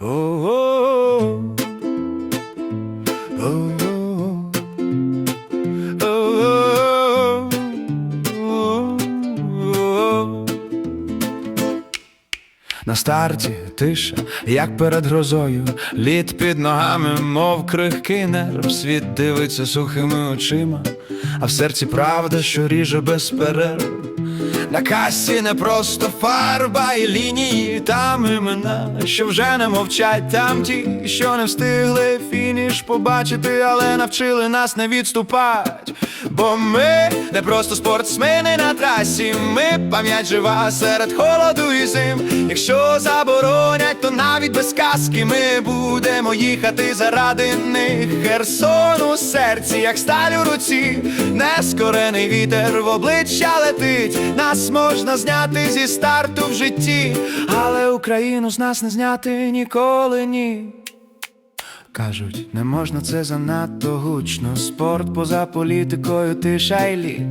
На старті тиша, як перед грозою, лід під ногами, мов крихкий нерв, світ дивиться сухими очима, а в серці правда, що ріже без перерв. На касі не просто фарба і лінії, там імена, що вже не мовчать, там ті, що не встигли фініш побачити, але навчили нас не відступать. Бо ми не просто спортсмени на трасі, ми пам'ять жива серед холоду і зим. Якщо заборонять, то навіть без казки ми будемо їхати заради них. Херсон у серці, як сталь у руці, нескорений вітер в обличчя летить. Нас можна зняти зі старту в житті, але Україну з нас не зняти ніколи ні. Кажуть, не можна це занадто гучно. Спорт поза політикою, тиша й лід.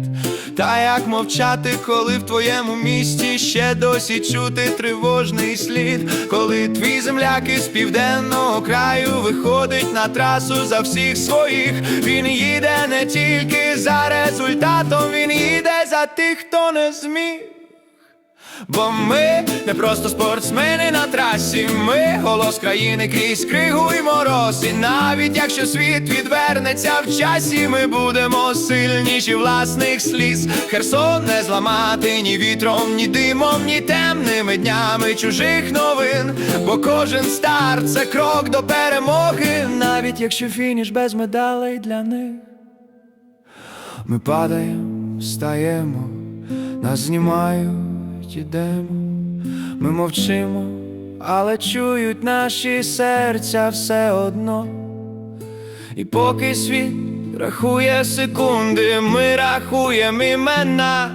Та як мовчати, коли в твоєму місті ще досі чути тривожний слід, коли твій земляк із південного краю виходить на трасу за всіх своїх. Він їде не тільки за результатом, за тих, хто не зміг. Бо ми не просто спортсмени на трасі, ми голос країни крізь кригу і мороз. І навіть якщо світ відвернеться в часі, ми будемо сильніші власних сліз. Херсон не зламати ні вітром, ні димом, ні темними днями чужих новин. Бо кожен старт це крок до перемоги, навіть якщо фініш без медалей для них. Ми падаємо, встаємо, нас знімають, ідемо, ми мовчимо, але чують наші серця все одно. І поки світ рахує секунди, ми рахуємо імена,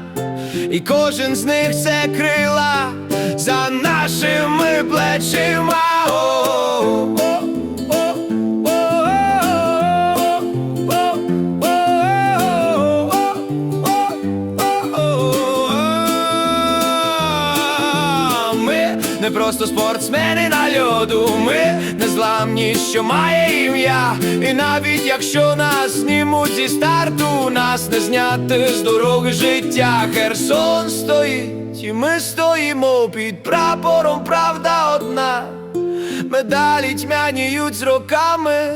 і кожен з них це крила за нашими плечима. Не просто спортсмени на льоду, ми незламні, що має ім'я. І навіть якщо нас знімуть зі старту, нас не зняти з дороги життя. Херсон стоїть, і ми стоїмо під прапором, правда одна. Медалі тьмяніють з роками,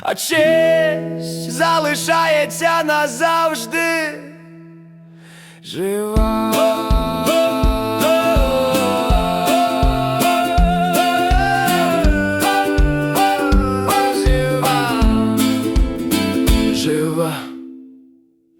а честь залишається назавжди. Жива.